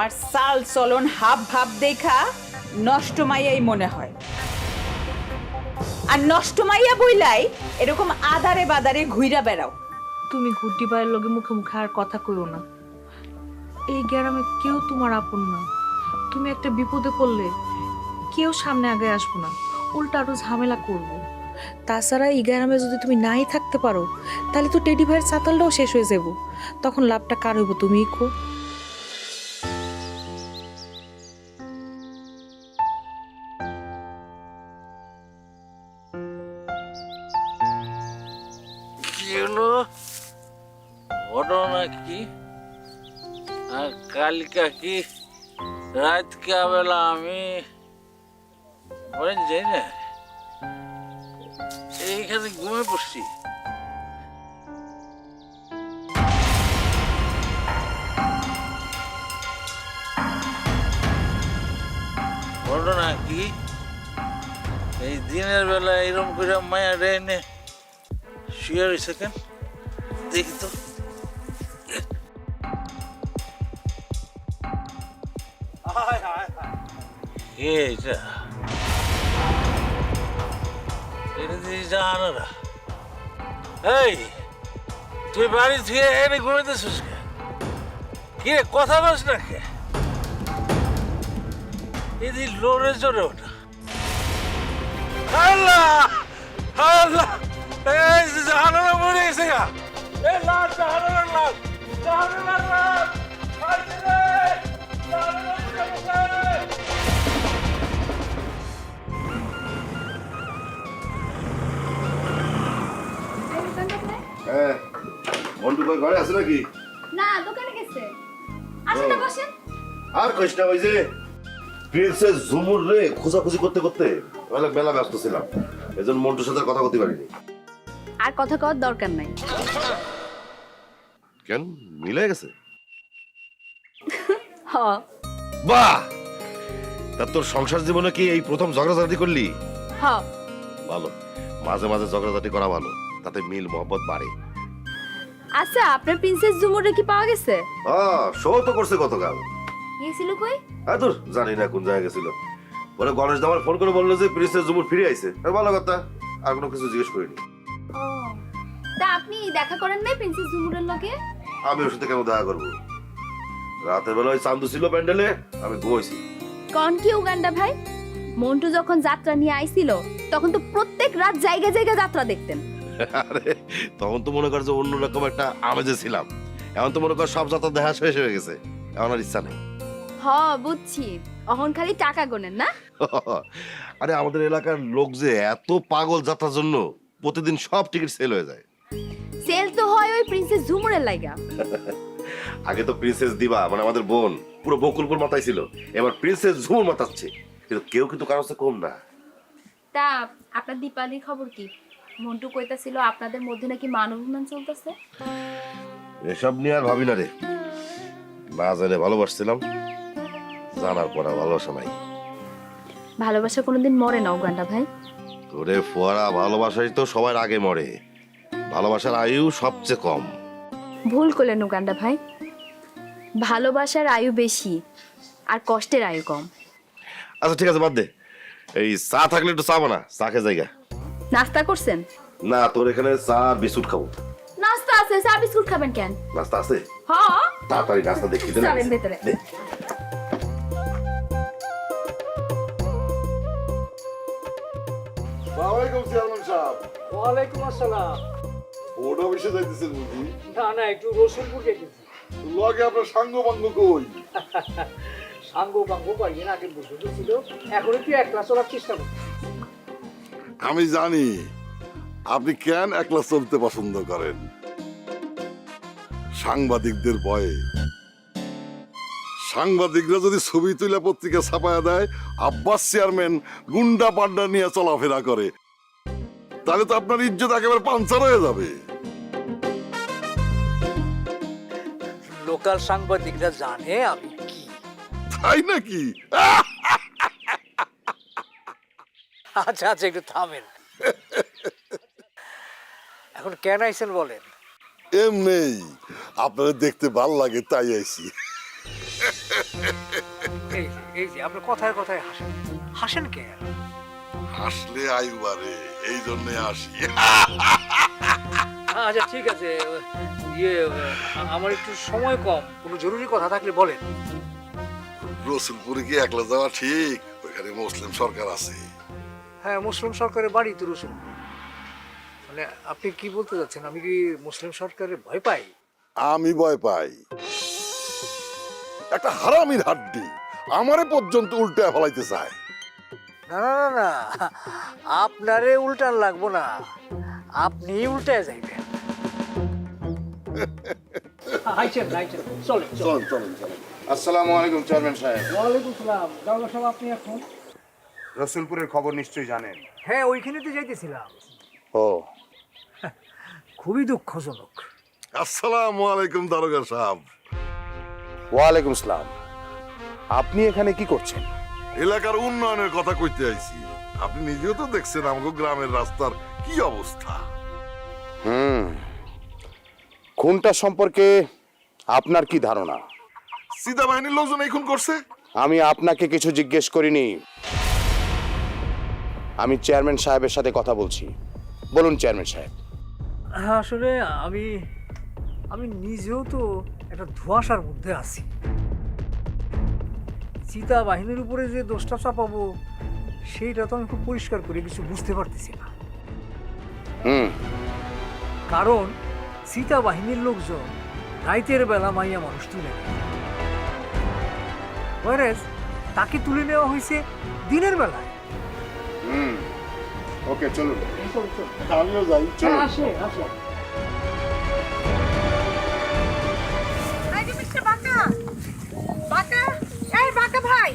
তোমার চাল চলন হাব ভাব দেখা নষ্ট মাইয়াই মনে হয়। আর নষ্ট মাইয়া বইলাই এরকম আদারে বাদারে ঘুইরা বেড়াও। তুমি গুড্ডি ভাইয়ের লগে মুখে মুখে আর কথা কইও না। এই গ্রামে কেউ তোমার আপন না। তুমি একটা বিপদে পড়লে কেউ সামনে আগে আসব না। উল্টা আরও ঝামেলা করব। তাছাড়া এই গ্রামে যদি তুমি নাই থাকতে পারো, তাহলে তো টেডি ভাইয়ের চাতালটাও শেষ হয়ে যাব। তখন লাভটা কার হইব তুমিই খো কালকা কি রাত বেলা আমি বলেন যাই না এইখানে ঘুমে পড়ছি ঘটনা কি এই দিনের বেলা এরকম করে মায়া রেনে শুয়ে রয়েছে কেন দেখি তো কে এটা এটা দিয়ে জানো না এই তুই বাড়ি থেকে এনে ঘুমাইতেছিস কে? কি রে, কথা বলছ না কে? এদি লোরে জোরে ওঠা আল্লাহ আল্লাহ, এই লাল ঘরে আছে নাকি? না দোকানে গেছে। আসেন না বসেন। আর কইস না ওই যে প্রিন্সেস ঝুমুর রে খোঁজাখুঁজি করতে করতে বেলা বেলা ব্যস্ত ছিলাম। এজন্য মন্টুর সাথে কথা বলতে পারিনি। আর কথা কওয়ার দরকার নাই। কেন? মিলে গেছে? হ। বাহ! তা তোর সংসার জীবনে কি এই প্রথম ঝগড়াঝাটি করলি? হ। ভালো। মাঝে মাঝে ঝগড়াঝাটি করা ভালো। তাতে মিল মহব্বত বাড়ে। আচ্ছা আপনার প্রিন্সেস জুমুরে কি পাওয়া গেছে? হ্যাঁ শো তো করছে গতকাল। গিয়েছিল কই? হ্যাঁ তোর জানি না কোন জায়গায় গেছিল। পরে গণেশ দামার ফোন করে বলল যে প্রিন্সেস ঝুমুর ফিরে আইছে। আর ভালো কথা। আর কোনো কিছু জিজ্ঞেস করিনি। ও তা আপনি দেখা করেন নাই প্রিন্সেস জুমুরের লগে? আমি ওর সাথে কেন দেখা করব? রাতের বেলা ওই চান্দু ছিল প্যান্ডেলে আমি ঘুমাইছি। কন কি উগান্ডা ভাই? মন্টু যখন যাত্রা নিয়ে আইছিল তখন তো প্রত্যেক রাত জায়গা জায়গা যাত্রা দেখতেন। আরে তখন তো মনে কর যে অন্যরকম একটা আমেজে ছিলাম। এখন তো মনে কর সব যাত্রা দেখা শেষ হয়ে গেছে এখন আর ইচ্ছা নেই। হ বুঝছি। অহন খালি টাকা গোনেন না? আরে আমাদের এলাকার লোক যে এত পাগল যাত্রার জন্য প্রতিদিন সব টিকিট সেল হয়ে যায়। সেল তো হয় ওই প্রিন্সেস ঝুমুরের লাইগা। আগে তো প্রিন্সেস দিবা মানে আমাদের বোন পুরো বকুলপুর মাথায় ছিল। এবার প্রিন্সেস ঝুমুর মাতাচ্ছে কিন্তু কেউ কিন্তু কারও কম না। তা আপনার দীপালির খবর কি? মন্টু কইতাছিল আপনাদের মধ্যে নাকি মান অভিমান চলতেছে? এসব নিয়ে আর ভাবি না রে। না জানে ভালোবাসছিলাম জানার পর আর ভালোবাসা নাই। ভালোবাসা কোনোদিন মরে না উগান্ডা ভাই। তোরে ফোয়ারা ভালোবাসাই তো সবার আগে মরে। ভালোবাসার আয়ু সবচেয়ে কম। ভুল করলেন উগান্ডা ভাই। ভালোবাসার আয়ু বেশি আর কষ্টের আয়ু কম। আচ্ছা ঠিক আছে বাদ দে। এই চা থাকলে একটু চা বানা চা খেয়ে জায়গা নাস্তা করছেন? না তোর এখানে চা আর বিস্কুট খাব। নাস্তা আছে চা বিস্কুট খাবেন কেন? নাস্তা আছে? হ। তাড়াতাড়ি নাস্তা দেখি দে না। চলেন ভেতরে। দে। ওয়ালাইকুম চেয়ারম্যান সাহেব। ওয়ালাইকুম আসসালাম। ভোট অফিসে যাইতেছেন বুঝি? না না একটু রসুলপুর গেছি লগে আপনার সাঙ্গ বাঙ্গ কই? সাঙ্গ বাঙ্গ আগে ছিল এখন একটু একলা চলার চেষ্টা করছি আমি জানি আপনি কেন একলা চলতে পছন্দ করেন। সাংবাদিকদের ভয়ে। সাংবাদিকরা যদি ছবি তুলে পত্রিকা ছাপায়া দেয় আব্বাস চেয়ারম্যান গুন্ডা পান্ডা নিয়ে চলাফেরা করে তাহলে তো আপনার ইজ্জত একেবারে পাঞ্চার হয়ে যাবে। লোকাল সাংবাদিকরা জানে আমি কি। তাই নাকি? আচ্ছা আচ্ছা একটু থামেন। এখন কেন আইছেন বলেন? এমনি আপনারা দেখতে ভালো লাগে তাই আইছি। এই যে এই যে আপনি কথায় কথায় হাসেন। হাসেন কে? আসলে আইবারে এই জন্যে আসি আচ্ছা ঠিক আছে ইয়ে আমার একটু সময় কম কোনো জরুরি কথা থাকলে বলেন। রসুলপুরে কি একলা যাওয়া ঠিক ওইখানে মুসলিম সরকার আছে। হ্যাঁ মুসলিম সরকারের বাড়ি তো রসুন। মানে আপনি কি বলতে যাচ্ছেন আমি কি মুসলিম সরকারের ভয় পাই? আমি ভয় পাই। একটা হারামির হাড্ডি আমারে পর্যন্ত উল্টে ফেলাইতে চায়। না না না না আপনারে উল্টান লাগবো না। আপনি উল্টায় যাইবেন। আইছেন আইছেন। চলে চলেন। চলেন চলেন। আসসালামু আলাইকুম চেয়ারম্যান সাহেব। ওয়ালাইকুম সালাম। সাহেব আপনি এখন? রসুলপুরের খবর নিশ্চয়ই জানেন। হ্যাঁ ওইখানে তো যাইতেছিলাম। ও। খুবই দুঃখজনক। আসসালামু আলাইকুম দারোগা সাহেব। ওয়ালাইকুম আসসালাম আপনি এখানে কি করছেন? এলাকার উন্নয়নের কথা কইতে আইছি। আপনি নিজেও তো দেখছেন আমাকে গ্রামের রাস্তার কি অবস্থা। হুম। খুনটা সম্পর্কে আপনার কি ধারণা? সীতা বাহিনীর লোকজন এই খুন করছে? আমি আপনাকে কিছু জিজ্ঞেস করিনি। আমি চেয়ারম্যান সাহেবের সাথে কথা বলছি। বলুন চেয়ারম্যান সাহেব। হ্যাঁ, আসলে আমি আমি নিজেও তো একটা ধোঁয়াশার মধ্যে আছি। চিতা বাহিনীর উপরে যে দোষটা চাপাবো সেইটা তো আমি খুব পরিষ্কার করে কিছু বুঝতে পারতেছি না। হুম। কারণ সীতা বাহিনীর লোকজন রাইতের বেলা মাইয়া মানুষ তুলে নেয়। তাকে তুলে নেওয়া হয়েছে দিনের বেলায়। হুম। ওকে চলুন। আমিও যাই আসে আসে। এই যে মিস্টার বাঁকা। বাঁকা? এই বাঁকা ভাই।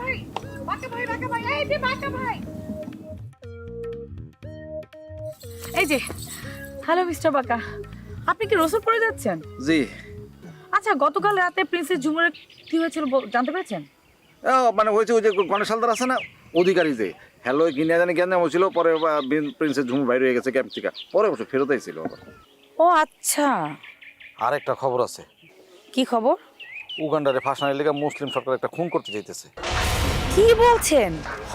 ভাই। ভাই ভাই এই যে ভাই। এই যে হ্যালো মিস্টার বাকা। আপনি কি রসুলপুরে যাচ্ছেন? জি। আচ্ছা গতকাল রাতে প্রিন্সেস ঝুমুরের কি হয়েছিল জানতে পেরেছেন? মানে হয়েছে ওই যে গণেশ হালদার আছে না অধিকারী যে হ্যালো কিনে জানি জ্ঞান হয়েছিল পরে প্রিন্সেস ঝুমুর বাইরে হয়ে গেছে ক্যাম্প থেকে। পরে অবশ্য ফেরত আইছিল আবার। ও আচ্ছা। আর একটা খবর আছে। কি খবর? উগান্ডারে ফাঁসানোর লেগে মুসলিম সরকার একটা খুন করতে চাইতেছে। কি বলছেন? হ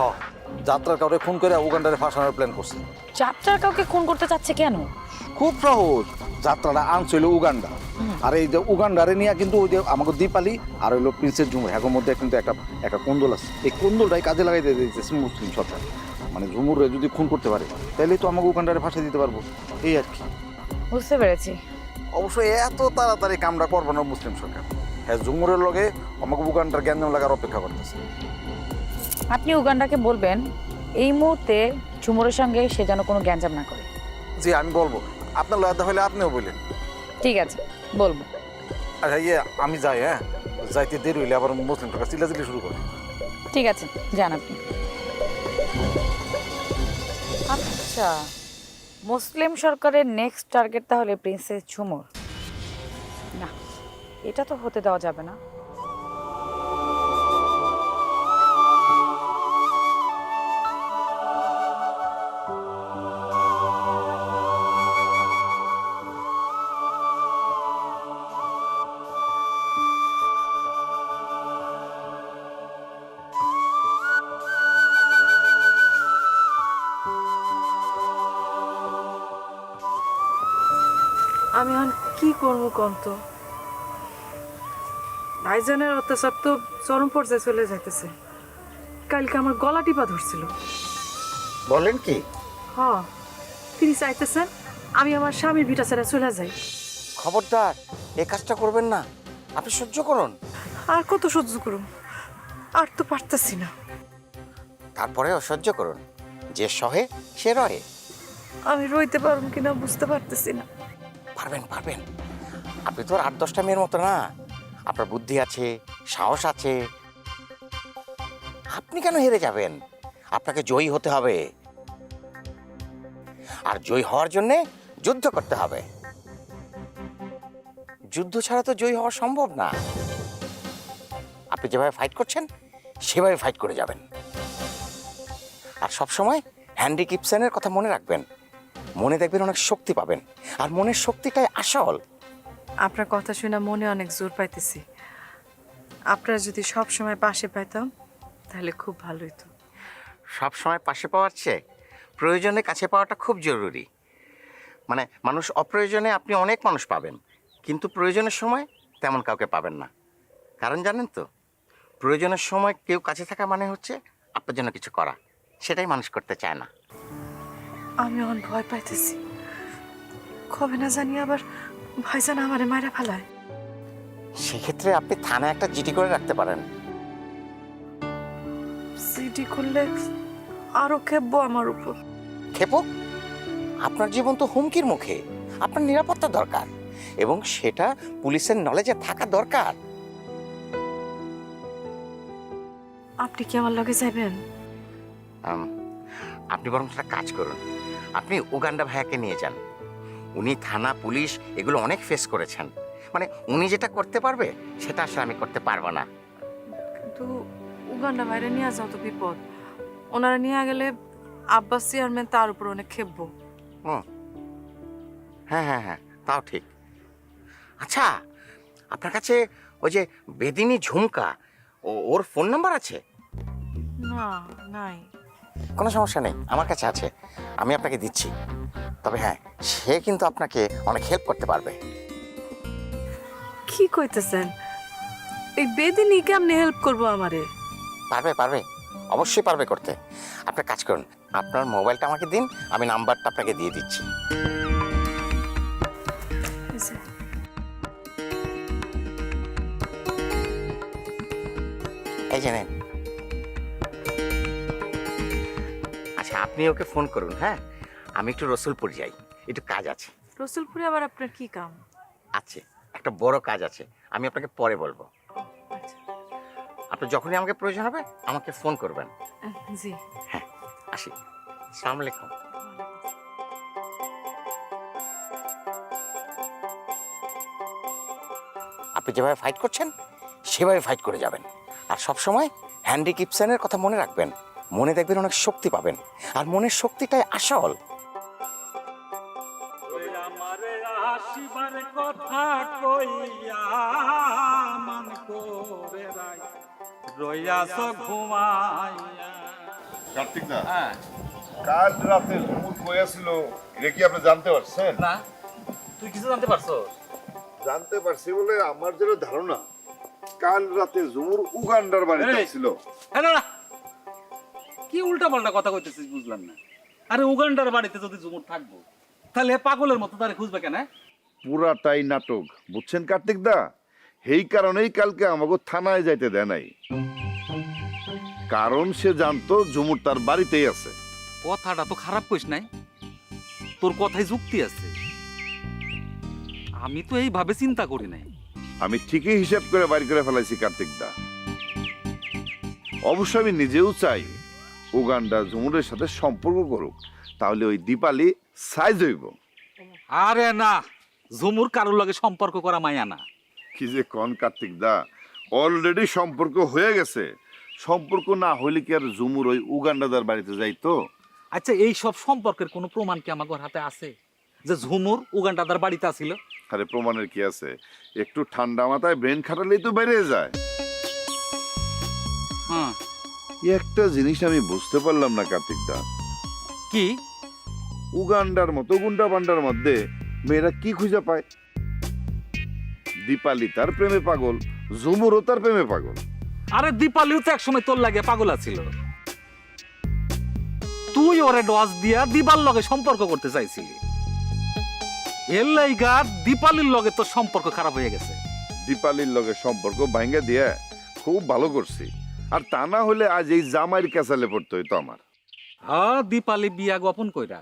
যাত্রার কাউকে খুন করে উগান্ডারে ফাঁসানোর প্ল্যান করছে। যাত্রার কাউকে খুন করতে চাচ্ছে কেন? খুব সহজ। যাত্রাটা আনছিল উগান্ডা। আর এই যে উগান্ডারে নিয়ে কিন্তু ওই যে আমাকে দীপালি আর হইল প্রিন্সেস ঝুমুর হ্যাগোর মধ্যে কিন্তু একটা একটা কুন্দল আছে। এই কুন্দলটাই কাজে লাগাই দিয়ে দিতেছে মুসলিম সরকার। মানে ঝুমুরে যদি খুন করতে পারে তাহলে তো আমাকে উগান্ডারে ফাঁসে দিতে পারব। এই আর কি। বুঝতে পেরেছি। অবশ্য এত তাড়াতাড়ি কামটা করব না মুসলিম সরকার। হ্যাঁ ঝুমুরের লগে আমাকে উগান্ডার জ্ঞান লাগার অপেক্ষা করতেছে। আপনি উগান্ডাকে বলবেন এই মুহূর্তে ঝুমুরের সঙ্গে সে যেন কোনো গ্যাঞ্জাম না করে। জি আমি বলব। আপনার লয়াদা হলে আপনিও বললেন ঠিক আছে বলব। আচ্ছা ইয়ে আমি যাই হ্যাঁ? যাইতে দেরি হইলে আবার মুসলিম সরকার চিল্লাচিল্লি শুরু করে। ঠিক আছে যান আপনি। আচ্ছা মুসলিম সরকারের নেক্সট টার্গেট তাহলে প্রিন্সেস ঝুমুর। না এটা তো হতে দেওয়া যাবে না। করব কন্ত ভাইজানের অত্যাচার তো চরম পর্যায়ে চলে যাইতেছে। কালকে আমার গলা টিপা ধরছিল। বলেন কি? হ তিনি চাইতেছেন আমি আমার স্বামীর ভিটা ছেড়ে চলে যাই। খবরদার এ কাজটা করবেন না। আপনি সহ্য করুন। আর কত সহ্য করুন আর তো পারতেছি না। তারপরে অসহ্য করুন। যে সহে সে রহে। আমি রইতে পারব কিনা বুঝতে পারতেছি না। পারবেন পারবেন। আপনি তো আট দশটা মেয়ের মতো না। আপনার বুদ্ধি আছে, সাহস আছে। আপনি কেন হেরে যাবেন? আপনাকে জয়ী হতে হবে। আর জয়ী হওয়ার জন্য যুদ্ধ করতে হবে। যুদ্ধ ছাড়া তো জয়ী হওয়া সম্ভব না। আপনি যেভাবে ফাইট করছেন, সেভাবে ফাইট করে যাবেন। আর সবসময় হ্যান্ডি কিপসেনের কথা মনে রাখবেন। মনে দেখবেন অনেক শক্তি পাবেন। আর মনের শক্তিটাই আসল। আপনার কথা শুনে মনে অনেক জোর পাইতেছি। আপনারা যদি সব সময় পাশে পাইতাম তাহলে খুব ভালো হতো সব সময় পাশে পাওয়ার চেয়ে প্রয়োজনে কাছে পাওয়াটা খুব জরুরি। মানে মানুষ অপ্রয়োজনে আপনি অনেক মানুষ পাবেন কিন্তু প্রয়োজনের সময় তেমন কাউকে পাবেন না। কারণ জানেন তো প্রয়োজনের সময় কেউ কাছে থাকা মানে হচ্ছে আপনার জন্য কিছু করা। সেটাই মানুষ করতে চায় না। আমি অন ভয় পাইতেছি। কবে না জানি আবার ভাইজান আমারে মায়েরা ফেলায়। সেক্ষেত্রে আপনি থানায় একটা জিডি করে রাখতে পারেন। সিডি করলে আরও খেপবো আমার উপর। খেপো? আপনার জীবন তো হুমকির মুখে। আপনার নিরাপত্তা দরকার। এবং সেটা পুলিশের নলেজে থাকা দরকার। আপনি কি আমার লগে যাবেন আপনি বরং একটা কাজ করুন। আপনি উগান্ডা ভাইয়াকে নিয়ে যান। উনি থানা পুলিশ এগুলো অনেক ফেস করেছেন। মানে উনি যেটা করতে পারবে সেটা আসলে আমি করতে পারব না। কিন্তু উগান্ডা বাইরে নিয়ে যাও তো বিপদ। ওনারা নিয়ে গেলে আব্বাস চেয়ারম্যান তার উপর অনেক খেপবো। ও। হ্যাঁ হ্যাঁ হ্যাঁ তাও ঠিক। আচ্ছা আপনার কাছে ওই যে বেদিনী ঝুমকা ও ওর ফোন নাম্বার আছে? না নাই। কোনো সমস্যা নেই আমার কাছে আছে আমি আপনাকে দিচ্ছি। তবে হ্যাঁ সে কিন্তু আপনাকে অনেক হেল্প করতে পারবে। কি কইতেছেন? এই বেদিনী কেমনে হেল্প করব আমারে? পারবে পারবে অবশ্যই পারবে করতে। আপনি কাজ করুন আপনার মোবাইলটা আমাকে দিন আমি নাম্বারটা আপনাকে দিয়ে দিচ্ছি। এই যে, নেন। আপনি ওকে ফোন করুন হ্যাঁ? আমি একটু রসুলপুর যাই একটু কাজ আছে। রসুলপুরে আবার আপনার কি কাম? আছে একটা বড় কাজ আছে আমি আপনাকে পরে বলব। আচ্ছা। আপনি যখনই আমাকে প্রয়োজন হবে আমাকে ফোন করবেন। জি। হ্যাঁ আসি। সালাম আলাইকুম। আপনি যেভাবে ফাইট করছেন সেভাবে ফাইট করে যাবেন। আর সব সময় হ্যান্ডি কিপসেনের কথা মনে রাখবেন। মনে দেখবেন অনেক শক্তি পাবেন। আর মনের শক্তিটাই আসল। আসিবার কথা কইয়া মান করে রাই রইয়াছ ঘুমাইয়া। কার্তিক দা হ্যাঁ। কাল রাতে ঝুমুর কইয়াছিল এটা কি আপনি জানতে পারছেন? না। তুই কিছু জানতে পারছ জানতে পারছি বলে আমার যেন ধারণা কাল রাতে ঝুমুর উগান্ডার বাড়িতে। ছিল না। কি উল্টা পাল্টা কথা কইতেছিস বুঝলাম না। আরে উগান্ডার বাড়িতে যদি জুমুর থাকব তাহলে পাগলের মতো তারে খুঁজবে কেন হ্যাঁ? পুরাটাই নাটক। বুঝছেন কার্তিক দা? এই কারণেই কালকে আমাকে থানায় যাইতে দেয় নাই। কারণ সে জানতো ঝুমুর তার বাড়িতেই আছে। কথাটা তো খারাপ কইস নাই। তোর কথায় যুক্তি আছে। আমি তো এইভাবে চিন্তা করি নাই। আমি ঠিকই হিসাব করে বাইর করে ফেলাইছি কার্তিক দা। অবশ্য আমি নিজেও চাই উগান্ডা ঝুমুরের সাথে সম্পর্ক করুক তাহলে ওই দীপালি সাইজ হইব। আরে না ঝুমুর কারোর লগে সম্পর্ক করা মায়া না। কি যে কন কার্তিক দা অলরেডি সম্পর্ক হয়ে গেছে। সম্পর্ক না হইলে কি আর ঝুমুর ওই উগান্ডাদার বাড়িতে যাইতো? আচ্ছা এই সব সম্পর্কের কোনো প্রমাণ কি আমার হাতে আছে? যে ঝুমুর উগান্ডাদার বাড়িতে আছিল? আরে প্রমাণের কি আছে? একটু ঠান্ডা মাথায় ব্রেন খাটালেই তো বেড়ে যায়। একটা জিনিস আমি বুঝতে পারলাম না কার্তিক দা কি? উগান্ডার মতো গুন্ডা বান্ডার মধ্যে মেয়েরা কি খুঁজে পায়? দীপালি তার প্রেমে পাগল ঝুমুরও তার প্রেমে পাগল। আরে দীপালিও তো একসময় তোর লাগে পাগল আছিল তুই ওরে ডস দিয়া দিবার লগে সম্পর্ক করতে চাইছিলি। এর লাইগা দীপালির লগে তোর সম্পর্ক খারাপ হয়ে গেছে। দীপালির লগে সম্পর্ক ভাঙ্গা দিয়ে খুব ভালো করছি। আর তা না হলে আজ এই জামাইয়ের ক্যাসালে পড়তে হইতো আমার। হ্যাঁ দীপালি বিয়া গোপন কইরা।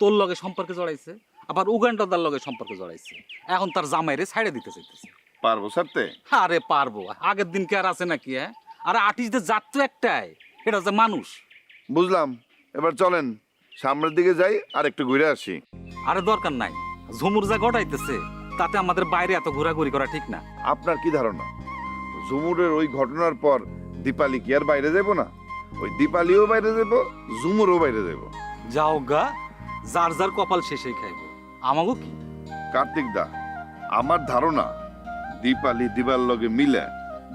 তোর লগে সম্পর্কে জড়াইছে আবার উগান্ডাদার লগে সম্পর্কে জড়াইছে। এখন তার জামাইরে ছাইড়ে দিতে চাইতেছে। পারব সারতে আরে পারব আগের দিন কি আর আছে নাকি হ্যাঁ? আরে আর্টিস্টদের জাত তো একটাই এটা হচ্ছে মানুষ। বুঝলাম। এবার চলেন সামনের দিকে যাই আর একটু ঘুরে আসি। আরে দরকার নাই ঝুমুর যা ঘটাইতেছে তাতে আমাদের বাইরে এত ঘোরাঘুরি করা ঠিক না। আপনার কি ধারণা? ঝুমুরের ওই ঘটনার পর দীপালি কি আর বাইরে যাব না? ওই দীপালিও বাইরে যাব ঝুমুরও বাইরে যাব যাও গা যার যার কপাল শেষেই খাইব। আমাগো কি? কার্তিক দা আমার ধারণা দীপালি দিবার লগে মিলে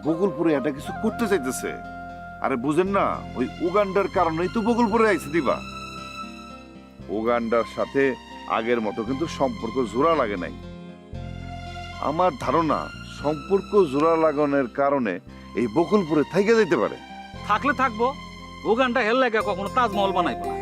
বকুলপুরে এটা কিছু করতে চাইতেছে। আরে বুঝেন না ওই উগান্ডার কারণেই তো বকুলপুরে আইছে দিবা। উগান্ডার সাথে আগের মতো কিন্তু সম্পর্ক জোড়া লাগে নাই। আমার ধারণা সম্পর্ক জোড়া লাগানোর কারণে এই বকুলপুরে থাইকে যেতে পারে। থাকলে থাকব। ওখানটা হেল লাগে কখনো তাজমহল বানাইবো না।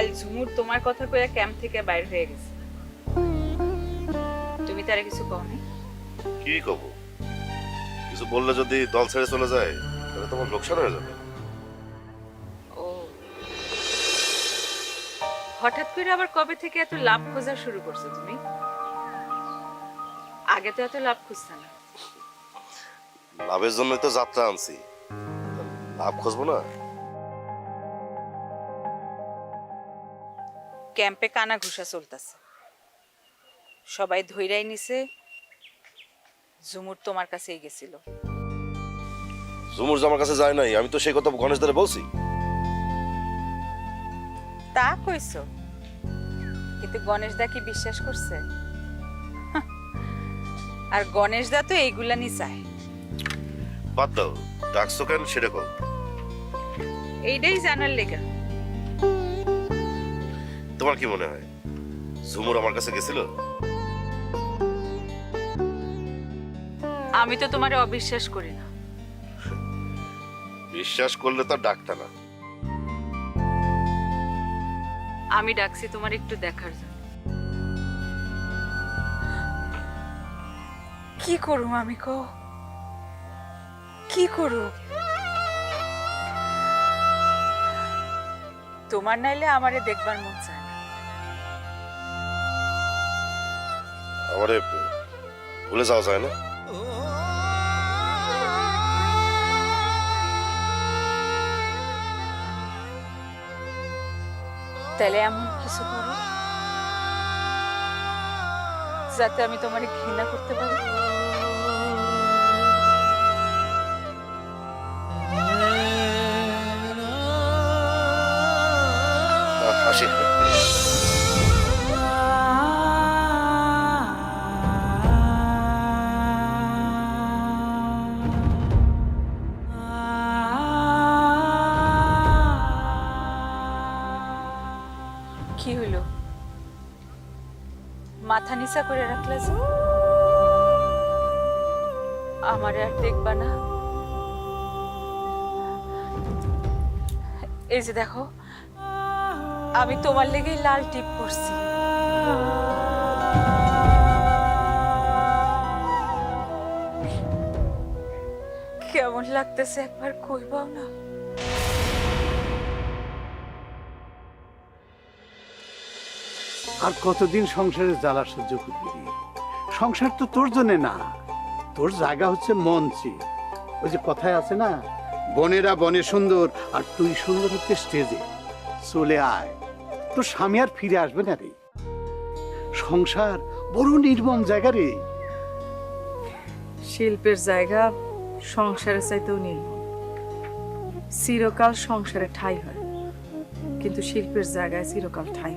কাল ঝুমুর তোমার কথা কইয়া ক্যাম্প থেকে বাইর হয়ে গেছে। তুমি তারে কিছু কওনি কি কব? কিছু বললে যদি দল ছেড়ে চলে যায় তাহলে তোমার লোকসান হয়ে যাবে। ও। হঠাৎ করে আবার কবে থেকে এত লাভ খোঁজা শুরু করছ তুমি? আগে তো এত লাভ খুঁজতে না। লাভের জন্যই তো যাত্রা আনছি। লাভ খুঁজবো না? ক্যাম্পে কানা ঘুষা চলতেছে। সবাই ধৈরাই নিছে। ঝুমুর তোমার কাছেই গেছিল। ঝুমুর যে আমার কাছে যায় নাই আমি তো সেই কথা গণেশ দারে বলছি। তা কইছো। কিন্তু গণেশ দা কি বিশ্বাস করছে? আর গণেশ দা তো এইগুলা নি চায়। বাদ দাও ডাকছো কেন সেটা কল এইটাই জানার লেগা। তোমার কি মনে হয়? ঝুমুর আমার কাছে গেছিল? আমি তো তোমারে অবিশ্বাস করি না। বিশ্বাস করলে তো ডাকতা না। আমি ডাকছি তোমার একটু দেখার জন্য। কি করুম আমি কো? কি করু? তোমার নাইলে আমারে দেখবার মন চায়। আমারে ভুলে যাওয়া যায় না। তাহলে এমন কিছু করো, যাতে আমি তোমার ঘৃণা করতে পারি। মাথা করে রাখলে যে? আমার আর দেখবা না। এই যে দেখো, আমি তোমার লেগেই লাল টিপ করছি কেমন লাগতেছে একবার কইবাও না। আর কতদিন সংসারের জ্বালা সহ্য করবি সংসার তো তোর জন্য না। তোর জায়গা হচ্ছে মঞ্চে। ওই যে কথায় আছে না, বনেরা বনে সুন্দর, আর তুই সুন্দর হচ্ছে স্টেজে। চলে আয়। তোর স্বামী আর ফিরে আসবে না রে। সংসার বড় নির্মম জায়গা রে। শিল্পের জায়গা সংসারের চাইতেও নির্মল চিরকাল সংসারে ঠাই হয়। কিন্তু শিল্পের জায়গায় চিরকাল ঠাই।